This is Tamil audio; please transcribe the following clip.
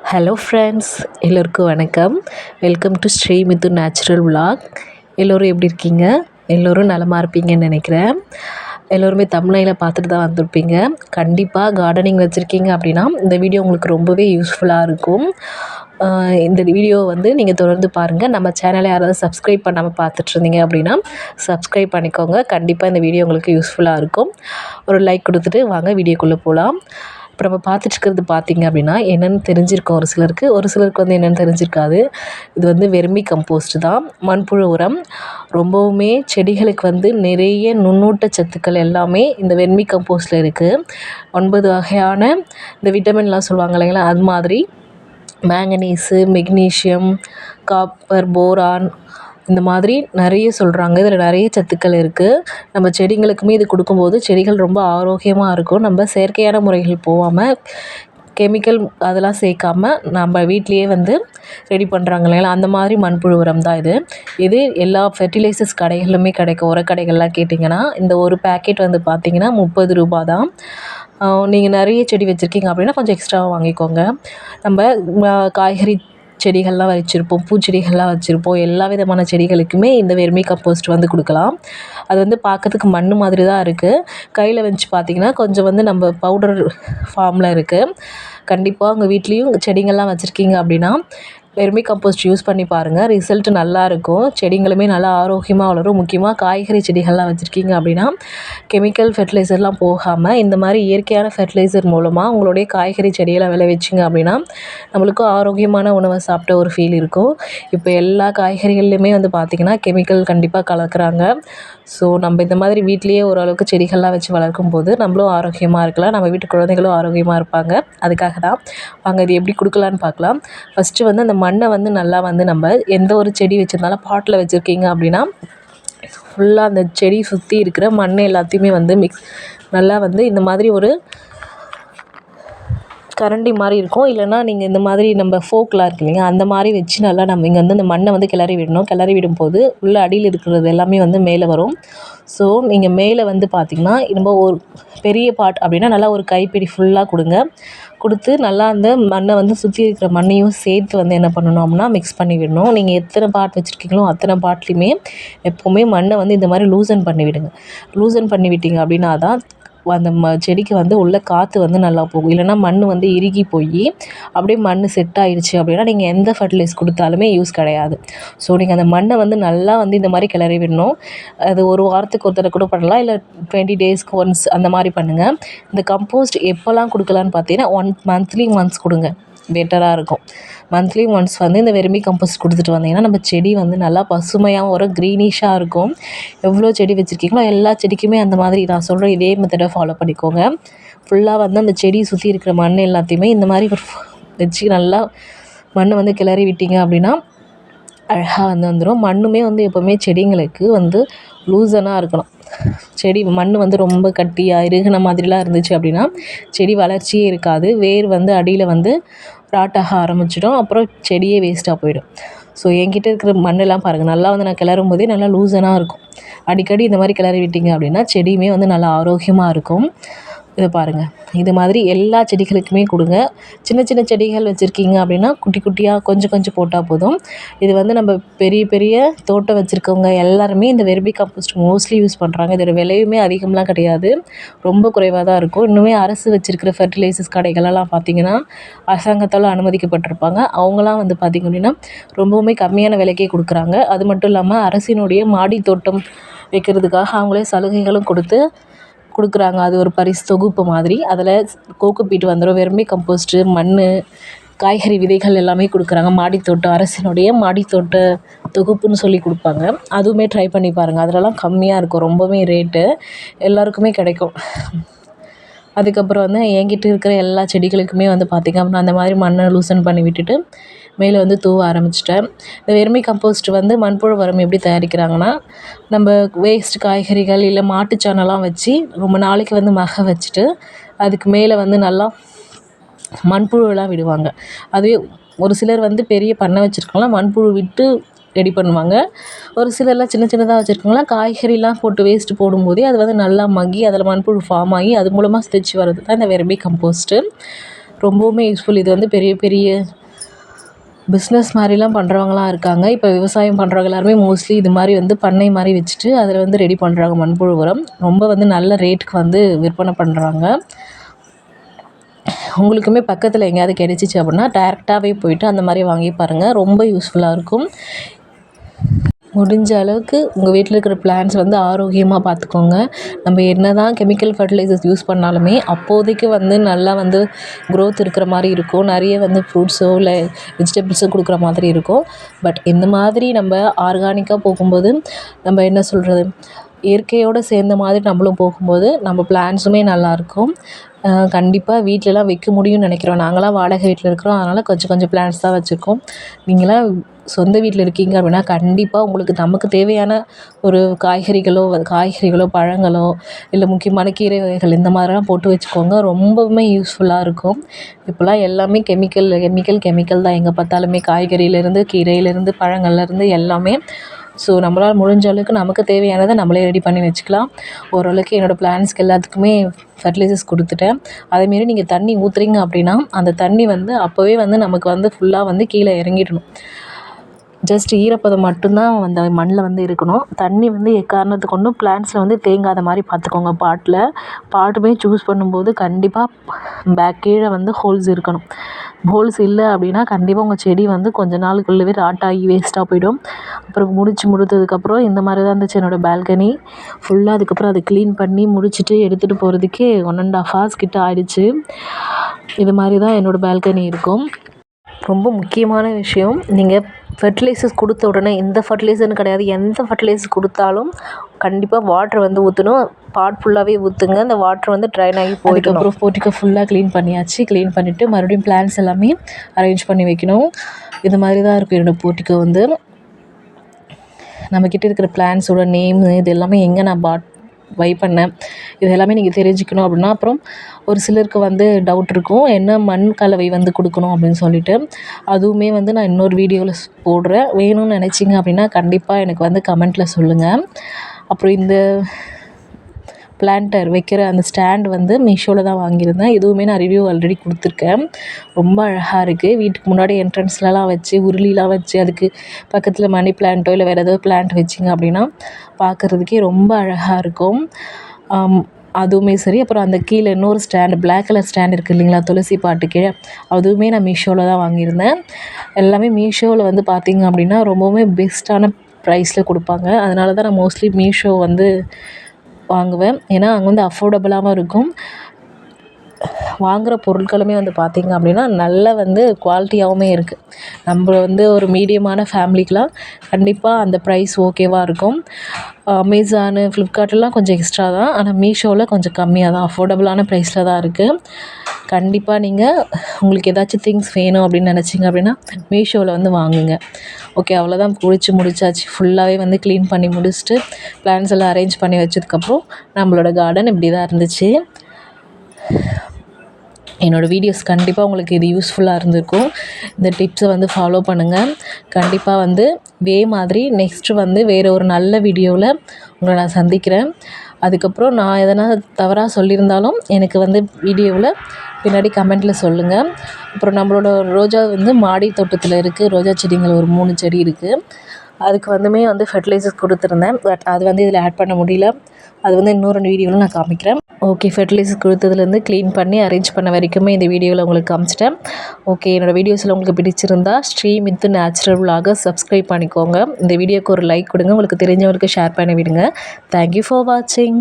ஹலோ ஃப்ரெண்ட்ஸ் எல்லோருக்கும் வணக்கம். Welcome to Sri Mithu natural vlog எல்லோரும் எப்படி இருக்கீங்க? எல்லோரும் நலமாக இருப்பீங்கன்னு நினைக்கிறேன். எல்லோருமே தமிழையில் பார்த்துட்டு தான் வந்திருப்பீங்க. கண்டிப்பாக கார்டனிங் வச்சுருக்கீங்க அப்படின்னா இந்த வீடியோ உங்களுக்கு ரொம்பவே யூஸ்ஃபுல்லாக இருக்கும். இந்த வீடியோ வந்து நீங்கள் தொடர்ந்து பாருங்கள் நம்ம சேனலை யாராவது சப்ஸ்கிரைப் பண்ணாமல் பார்த்துட்ருந்தீங்க அப்படின்னா சப்ஸ்கிரைப் பண்ணிக்கோங்க. கண்டிப்பாக இந்த வீடியோ உங்களுக்கு யூஸ்ஃபுல்லாக இருக்கும். ஒரு லைக் கொடுத்துட்டு வாங்க வீடியோக்குள்ளே போகலாம் இப்போ நம்ம பார்த்துட்ருக்கிறது பார்த்தீங்க அப்படின்னா என்னென்னு தெரிஞ்சிருக்கும் ஒரு சிலருக்கு. ஒரு சிலருக்கு வந்து என்னென்னு தெரிஞ்சிருக்காது. இது வந்து வெர்மி கம்போஸ்ட் தான். மண்புழு உரம். ரொம்பவுமே செடிகளுக்கு வந்து நிறைய நுண்ணூட்ட சத்துக்கள் எல்லாமே இந்த வெர்மி கம்போஸ்டில் இருக்குது ஒன்பது வகையான இந்த விட்டமின்லாம் சொல்லுவாங்க இல்லைங்களா? அது மாதிரி. மேங்கனீஸு மெக்னீஷியம் காப்பர் போரான் இந்த மாதிரி நிறைய சொல்கிறாங்க இதில் நிறைய சத்துக்கள் இருக்குது நம்ம செடிங்களுக்குமே இது கொடுக்கும்போது செடிகள் ரொம்ப ஆரோக்கியமாக இருக்கும். நம்ம செயற்கையான முறைகள் போகாமல் கெமிக்கல் அதெல்லாம் சேர்க்காம நம்ம வீட்லேயே வந்து ரெடி பண்ணுறாங்க இல்லைங்களா? அந்த மாதிரி மண்புழு உரம் தான் இது. இது எல்லா ஃபெர்டிலைசர்ஸ் கடைகளிலுமே கிடைக்கும். உரக்கடைகள்லாம் கேட்டிங்கன்னா இந்த ஒரு பேக்கெட் வந்து பார்த்திங்கன்னா முப்பது ரூபா தான். நீங்கள் நிறைய செடி வச்சுருக்கீங்க அப்படின்னா கொஞ்சம் எக்ஸ்ட்ராவாக வாங்கிக்கோங்க. நம்ம காய்கறி செடிகள்லாம் வச்சுருப்போம் பூச்செடிகள்லாம் வச்சுருப்போம். எல்லா விதமான செடிகளுக்குமே இந்த வெர்மி கம்போஸ்ட் வந்து கொடுக்கலாம். அது வந்து பார்க்கறதுக்கு மண் மாதிரி தான் இருக்குது கையில் வச்சு பார்த்தீங்கன்னா கொஞ்சம் வந்து நம்ம பவுடர் ஃபார்மில் இருக்குது கண்டிப்பாக உங்கள் வீட்லேயும் செடிங்கள்லாம் வச்சுருக்கீங்க அப்படின்னா வெர்மி கம்போஸ்ட் யூஸ் பண்ணி பாருங்கள் ரிசல்ட் நல்லாயிருக்கும் செடிங்களுமே நல்லா ஆரோக்கியமாக வளரும். முக்கியமாக காய்கறி செடிகள்லாம் வச்சுருக்கீங்க அப்படின்னா கெமிக்கல் ஃபெர்டிலைசர்லாம் போகாமல் இந்த மாதிரி இயற்கையான ஃபெர்டிலைசர் மூலமாக உங்களுடைய காய்கறி செடியெல்லாம் விளைவிச்சிங்க அப்படின்னா நம்மளுக்கும் ஆரோக்கியமான உணவை சாப்பிட்ட ஒரு ஃபீல் இருக்கும். இப்போ எல்லா காய்கறிகள்லையுமே வந்து பார்த்திங்கன்னா கெமிக்கல் கண்டிப்பாக கலக்குறாங்க. ஸோ நம்ம இந்த மாதிரி வீட்லேயே ஓரளவுக்கு செடிகள்லாம் வச்சு வளர்க்கும் போது நம்மளும் ஆரோக்கியமாக இருக்கலாம். நம்ம வீட்டு குழந்தைகளும் ஆரோக்கியமாக இருப்பாங்க. அதுக்காக தான். வாங்க இது எப்படி கொடுக்கலான்னு பார்க்கலாம் ஃபஸ்ட்டு வந்து அந்த மண்ணை வந்து நல்லா வந்து நம்ம எந்த ஒரு செடி வச்சுருந்தாலும் பாட்டில் வச்சுருக்கீங்க அப்படின்னா ஃபுல்லாக அந்த செடி சுற்றி இருக்கிற மண் எல்லாத்தையுமே வந்து மிக்ஸ் நல்லா வந்து இந்த மாதிரி ஒரு கரண்டி மாதிரி இருக்கும். இல்லைன்னா நீங்கள் இந்த மாதிரி நம்ம ஃபோக்கெலாம் இருக்கு இல்லைங்க அந்த மாதிரி வச்சு நல்லா நம்ம இங்கே வந்து இந்த மண்ணை வந்து கிளறி விடணும். கிளறி விடும்போது உள்ளே அடியில் இருக்கிறது எல்லாமே வந்து மேலே வரும். ஸோ நீங்கள் மேலே வந்து பார்த்திங்கன்னா நம்ம ஒரு பெரிய பாட் அப்படின்னா நல்லா ஒரு கைப்பிடி ஃபுல்லாக கொடுங்க. கொடுத்து நல்லா அந்த மண்ணை வந்து சுற்றி இருக்கிற மண்ணையும் சேர்த்து வந்து என்ன பண்ணணும் அப்படின்னா மிக்ஸ் பண்ணி விடணும். நீங்கள் எத்தனை பாட் வச்சுருக்கீங்களோ அத்தனை பாட்லேயுமே எப்போவுமே மண்ணை வந்து இந்த மாதிரி லூசன் பண்ணி விடுங்க. லூசன் பண்ணி விட்டீங்க அப்படின்னா தான் அந்த ம செடிக்கு வந்து உள்ளே காற்று வந்து நல்லா போகும். இல்லைன்னா மண் வந்து இறுகி போய் அப்படியே மண் செட் ஆயிடுச்சு அப்படின்னா நீங்கள் எந்த ஃபர்டிலைஸ் கொடுத்தாலுமே யூஸ் கிடையாது. ஸோ நீங்கள் அந்த மண்ணை வந்து நல்லா வந்து இந்த மாதிரி கிளறி விடணும். அது ஒரு வாரத்துக்கு ஒரு தடவை கூட பண்ணலாம். இல்லை டுவெண்ட்டி டேஸ்க்கு ஒன்ஸ் அந்த மாதிரி பண்ணுங்கள் இந்த கம்போஸ்ட் எப்போல்லாம் கொடுக்கலான்னு பார்த்தீங்கன்னா ஒன் மந்த்லி ஒன்ஸ் கொடுங்க. பெட்டராக இருக்கும். மந்த்லி ஒன்ஸ் வந்து இந்த வெறுமி கம்போஸ்ட் கொடுத்துட்டு வந்தீங்கன்னா நம்ம செடி வந்து நல்லா பசுமையாகவும் வரும் க்ரீனிஷாக இருக்கும். எவ்வளோ செடி வச்சுருக்கீங்களோ எல்லா செடிக்குமே அந்த மாதிரி நான் சொல்கிற இதே மெத்தடை ஃபாலோ பண்ணிக்கோங்க. ஃபுல்லாக வந்து அந்த செடி சுற்றி இருக்கிற மண் எல்லாத்தையுமே இந்த மாதிரி ஒரு வச்சு நல்லா மண் வந்து கிளறி விட்டீங்க அப்படின்னா அழகாக வந்து வந்துடும் மண்ணுமே வந்து எப்போவுமே செடிங்களுக்கு வந்து லூசனாக இருக்கணும். செடி மண் வந்து ரொம்ப கட்டியாக இறுகின மாதிரிலாம் இருந்துச்சு அப்படின்னா செடி வளர்ச்சியே இருக்காது. வேர் வந்து அடியில் வந்து ராட்டாக ஆரம்பிச்சிடும். அப்புறம் செடியே வேஸ்ட்டாக போயிடும். ஸோ என்கிட்ட இருக்கிற மண்ணெல்லாம் பாருங்கள் நல்லா வந்து நான் கிளறும் போதே நல்லா லூசனாக இருக்கும். அடிக்கடி இந்த மாதிரி கிளறி விட்டீங்க அப்படின்னா செடியுமே வந்து நல்லா ஆரோக்கியமாக இருக்கும். இதை பாருங்கள் இது மாதிரி எல்லா செடிகளுக்குமே கொடுங்க. சின்ன சின்ன செடிகள் வச்சுருக்கீங்க அப்படின்னா குட்டி குட்டியாக கொஞ்சம் கொஞ்சம் போட்டால் போதும். இது வந்து நம்ம பெரிய பெரிய தோட்டம் வச்சுருக்கவங்க எல்லாருமே இந்த வெர்பி காம்போஸ்ட் மோஸ்ட்லி யூஸ் பண்ணுறாங்க இதோட விலையுமே அதிகம்லாம் கிடையாது. ரொம்ப குறைவாக தான் இருக்கும். இன்னுமே அரசு வச்சுருக்கிற ஃபெர்டிலைசர்ஸ் கடைகளெல்லாம் பார்த்திங்கன்னா அரசாங்கத்தால் அனுமதிக்கப்பட்டிருப்பாங்க. அவங்களாம் வந்து பார்த்திங்க அப்படின்னா ரொம்பவுமே கம்மியான விலைக்கே கொடுக்குறாங்க. அது மட்டும் இல்லாமல் அரசினுடைய மாடி தோட்டம் வைக்கிறதுக்காக அவங்களே சலுகைகளும் கொடுத்து கொடுக்குறாங்க. அது ஒரு பரிசு தொகுப்பு மாதிரி. அதில் கோகோ பீட் வந்துடும் வெர்மி கம்போஸ்ட்டு மண் காய்கறி விதைகள் எல்லாமே கொடுக்குறாங்க. மாடித்தோட்டம் அரசினுடைய மாடித்தோட்ட தொகுப்புன்னு சொல்லி கொடுப்பாங்க. அதுவுமே ட்ரை பண்ணி பாருங்கள் அதிலலாம் கம்மியாக இருக்கும். ரொம்பவே ரேட்டு எல்லாருக்குமே கிடைக்கும். அதுக்கப்புறம் வந்து என்கிட்ட இருக்கிற எல்லா செடிகளுக்குமே வந்து பார்த்திங்க அப்படின்னா அந்த மாதிரி மண்ணை லூசன் பண்ணி விட்டுட்டு மேலே வந்து தூவ ஆரம்பிச்சிட்டேன். இந்த வெர்மி கம்போஸ்ட் வந்து மண்புழு உரம் எப்படி தயாரிக்கிறாங்கன்னா நம்ம வேஸ்ட் காய்கறிகள் இல்லை மாட்டுச்சாணம்லாம் வச்சு ரொம்ப நாளைக்கு வந்து மக வச்சுட்டு அதுக்கு மேலே வந்து நல்லா மண்புழுலாம் விடுவாங்க. அதுவே ஒரு சிலர் வந்து பெரிய பண்ணை வச்சுருக்கவங்களாம் மண்புழு விட்டு ரெடி பண்ணுவாங்க. ஒரு சிலர்லாம் சின்ன சின்னதாக வச்சுருக்கவங்களாம் காய்கறிலாம் போட்டு வேஸ்ட்டு போடும்போதே அது வந்து நல்லா மக்கி அதில் மண்புழு ஃபார்ம் ஆகி அது மூலமாக ஸ்டெச் வர்றது தான் இந்த வெர்மி கம்போஸ்ட்டு ரொம்பவுமே யூஸ்ஃபுல் இது வந்து பெரிய பெரிய பிஸ்னஸ் மாதிரிலாம் பண்ணுறவங்களாம் இருக்காங்க. இப்போ விவசாயம் பண்ணுறவங்க எல்லாருமே மோஸ்ட்லி இது மாதிரி வந்து பண்ணை மாதிரி வச்சுட்டு அதில் வந்து ரெடி பண்ணுறாங்க மண்புழு உரம் ரொம்ப வந்து நல்ல ரேட்டுக்கு வந்து விற்பனை பண்ணுறாங்க உங்களுக்குமே பக்கத்தில் எங்கேயாவது கிடைச்சிச்சு அப்படின்னா டேரெக்டாகவே போயிட்டு அந்த மாதிரி வாங்கி பாருங்கள் ரொம்ப யூஸ்ஃபுல்லாக இருக்கும். முடிஞ்ச அளவுக்கு உங்கள் வீட்டில் இருக்கிற பிளான்ட்ஸ் வந்து ஆரோக்கியமாக பார்த்துக்கோங்க நம்ம என்ன தான் கெமிக்கல் ஃபர்டிலைசர்ஸ் யூஸ் பண்ணாலுமே அப்போதைக்கு வந்து நல்லா வந்து க்ரோத் இருக்கிற மாதிரி இருக்கும். நிறைய வந்து ஃப்ரூட்ஸோ இல்லை வெஜிடபிள்ஸோ கொடுக்குற மாதிரி இருக்கும். பட் இந்த மாதிரி நம்ம ஆர்கானிக்காக போகும்போது நம்ம என்ன சொல்கிறது இயற்கையோடு சேர்ந்த மாதிரி நம்மளும் போகும்போது நம்ம பிளான்ஸுமே நல்லாயிருக்கும் கண்டிப்பாக வீட்டிலலாம் வைக்க முடியும்னு நினைக்கிறோம். நாங்களாம் வாடகை வீட்டில் இருக்கிறோம். அதனால் கொஞ்சம் கொஞ்சம் பிளான்ட்ஸ் தான் வச்சுருக்கோம். நீங்களாம் சொந்த வீட்டில் இருக்கீங்க அப்படின்னா கண்டிப்பாக உங்களுக்கு நமக்கு தேவையான ஒரு காய்கறிகளோ காய்கறிகளோ பழங்களோ இல்லை முக்கியமான கீரை வகைகள் இந்த மாதிரிலாம் போட்டு வச்சுக்கோங்க. ரொம்பவுமே யூஸ்ஃபுல்லாக இருக்கும். இப்போலாம் எல்லாமே கெமிக்கல் கெமிக்கல் கெமிக்கல் தான். எங்கே பார்த்தாலுமே காய்கறியிலேருந்து கீரையிலேருந்து பழங்கள்லேருந்து எல்லாமே ஸோ நம்மளால் முடிஞ்ச அளவுக்கு நமக்கு தேவையானதை நம்மளே ரெடி பண்ணி வச்சுக்கலாம். ஓரளவுக்கு என்னோடய பிளான்ஸ்க்கு எல்லாத்துக்குமே ஃபர்டிலைசர்ஸ் கொடுத்துட்டேன். அதேமாரி நீங்கள் தண்ணி ஊற்றுறீங்க அப்படின்னா அந்த தண்ணி வந்து அப்போவே வந்து நமக்கு வந்து ஃபுல்லாக வந்து கீழே இறங்கிடணும். ஜஸ்ட் ஈரப்பதம் மட்டும்தான் அந்த மண்ணில் வந்து இருக்கணும். தண்ணி வந்து எக்காரணத்துக்கு கொண்டும் பிளான்ஸில் வந்து தேங்காத மாதிரி பார்த்துக்கோங்க பாட்டில். பாட்டுமே சூஸ் பண்ணும்போது கண்டிப்பாக பேக் கீழே வந்து ஹோல்ஸ் இருக்கணும். ஹோல்ஸ் இல்லை அப்படின்னா கண்டிப்பாக உங்கள் செடி வந்து கொஞ்ச நாளுக்குள்ளவே ராட் ஆகி வேஸ்ட்டாக போயிடும். அப்புறம் முடிச்சு முடித்ததுக்கப்புறம் இந்த மாதிரி தான் இருந்துச்சு என்னோடய பால்கனி ஃபுல்லாக அதுக்கப்புறம் அதை க்ளீன் பண்ணி முடிச்சுட்டு எடுத்துகிட்டு போகிறதுக்கே ஒன் அண்ட் ஆஃப் ஹார்ஸ் கிட்ட ஆயிடுச்சு. இது மாதிரி தான் என்னோடய பால்கனி இருக்கும். ரொம்ப முக்கியமான விஷயம். நீங்கள் ஃபெர்டிலைசர்ஸ் கொடுத்த உடனே இந்த ஃபர்டிலைசர்னு கிடையாது. எந்த ஃபர்டிலைசர் கொடுத்தாலும் கண்டிப்பாக வாட்ரு வந்து ஊற்றணும் பாட் ஃபுல்லாகவே ஊற்றுங்க அந்த வாட்ரு வந்து ட்ரைன் ஆகி போயிட்டு அப்புறம் போட்டிக்கை ஃபுல்லாக க்ளீன் பண்ணியாச்சு. க்ளீன் பண்ணிவிட்டு மறுபடியும் பிளான்ஸ் எல்லாமே அரேஞ்ச் பண்ணி வைக்கணும். இது மாதிரி தான் இருக்கும் என்னோடய போட்டிக்கு வந்து. நம்மக்கிட்ட இருக்கிற பிளான்ஸோட நேம் இது எல்லாமே எங்கே நான் பாட் வை பண்ணேன். இது எல்லாமே நீங்கள் தெரிஞ்சுக்கணும் அப்படின்னா அப்புறம் ஒரு சிலருக்கு வந்து டவுட் இருக்கும். என்ன மண் கலவை வந்து கொடுக்கணும் அப்படின்னு சொல்லிட்டு. அதுவுமே வந்து நான் இன்னொரு வீடியோவில் போடுறேன். வேணும்னு நினச்சிங்க அப்படின்னா கண்டிப்பாக எனக்கு வந்து கமெண்ட்டில் சொல்லுங்கள் அப்புறம் இந்த பிளான்டர் வைக்கிற அந்த ஸ்டாண்ட் வந்து மீஷோவில் தான் வாங்கியிருந்தேன். இதுவுமே நான் ரிவ்யூ ஆல்ரெடி கொடுத்துருக்கேன். ரொம்ப அழகாக இருக்குது வீட்டுக்கு முன்னாடி என்ட்ரன்ஸ்லலாம் வச்சு உருளிலாம் வச்சு அதுக்கு பக்கத்தில் மணி பிளான்ட்டோ இல்லை வேறு ஏதாவது பிளான்ட் வச்சிங்க அப்படின்னா பார்க்குறதுக்கே ரொம்ப அழகாக இருக்கும். அதுவுமே சரி. அப்புறம் அந்த கீழே இன்னொரு ஸ்டாண்டு பிளாக் கலர் ஸ்டாண்ட் இருக்குது இல்லைங்களா துளசி பாட்டு கீழே அதுவுமே நான் மீஷோவில் தான் வாங்கியிருந்தேன். எல்லாமே மீஷோவில் வந்து பார்த்திங்க அப்படின்னா ரொம்பவுமே பெஸ்ட்டான ப்ரைஸில் கொடுப்பாங்க. அதனால தான் நான் மோஸ்ட்லி மீஷோ வந்து வாங்குவேன். ஏன்னா அங்கே வந்து அஃபோர்டபுளாகவும் இருக்கும். வாங்குகிற பொருட்களுமே வந்து பார்த்திங்க அப்படின்னா நல்ல வந்து குவாலிட்டியாகவுமே இருக்குது நம்ம வந்து ஒரு மீடியமான ஃபேமிலிக்கெலாம் கண்டிப்பாக அந்த ப்ரைஸ் ஓகேவாக இருக்கும். அமேசானு ஃப்ளிப்கார்ட்லாம் கொஞ்சம் எக்ஸ்ட்ரா தான். ஆனால் மீஷோவில் கொஞ்சம் கம்மியாக தான். அஃபோர்டபுளான ப்ரைஸில் தான் இருக்குது கண்டிப்பாக நீங்கள் உங்களுக்கு ஏதாச்சும் திங்ஸ் வேணும் அப்படின்னு நினச்சிங்க அப்படின்னா மீஷோவில் வந்து வாங்குங்க. ஓகே அவ்வளோதான் குளிச்சு முடிச்சாச்சு. ஃபுல்லாகவே வந்து க்ளீன் பண்ணி முடிச்சுட்டு பிளான்ஸ் எல்லாம் அரேஞ்ச் பண்ணி வச்சதுக்கப்புறம் நம்மளோட கார்டன் இப்படி தான் இருந்துச்சு. என்னோடய வீடியோஸ் கண்டிப்பாக உங்களுக்கு இது யூஸ்ஃபுல்லாக இருந்திருக்கும். இந்த டிப்ஸை வந்து ஃபாலோ பண்ணுங்கள் கண்டிப்பாக வந்து இதே மாதிரி நெக்ஸ்ட்டு வந்து வேறு ஒரு நல்ல வீடியோவில் உங்களை நான் சந்திக்கிறேன். அதுக்கப்புறம் நான் எதனா தவறாக சொல்லியிருந்தாலும் எனக்கு வந்து வீடியோவில் பின்னாடி கமெண்ட்டில் சொல்லுங்கள் அப்புறம் நம்மளோட ரோஜா வந்து மாடி தோட்டத்தில் இருக்குது ரோஜா செடிங்கள் ஒரு மூணு செடி இருக்குது அதுக்கு வந்துமே வந்து ஃபெர்டிலைசர்ஸ் கொடுத்துருந்தேன். பட் அது வந்து இதில் ஆட் பண்ண முடியல. அது வந்து இன்னொரு வீடியோவில் நான் காமிக்கிறேன். ஓகே ஃபெர்டிலைசர்ஸ் கொடுத்ததுலேருந்து க்ளீன் பண்ணி அரேஞ்ச் பண்ண வரைக்குமே இந்த வீடியோவில் உங்களுக்கு காமிச்சிட்டேன். ஓகே என்னோடய வீடியோஸில் உங்களுக்கு பிடிச்சிருந்தா ஸ்ரீ மித்து விலாக சப்ஸ்கிரைப் பண்ணிக்கோங்க. இந்த வீடியோக்கு ஒரு லைக் கொடுங்க. உங்களுக்கு தெரிஞ்சவருக்கு ஷேர் பண்ணி விடுங்க. தேங்க்யூ ஃபார் வாட்சிங்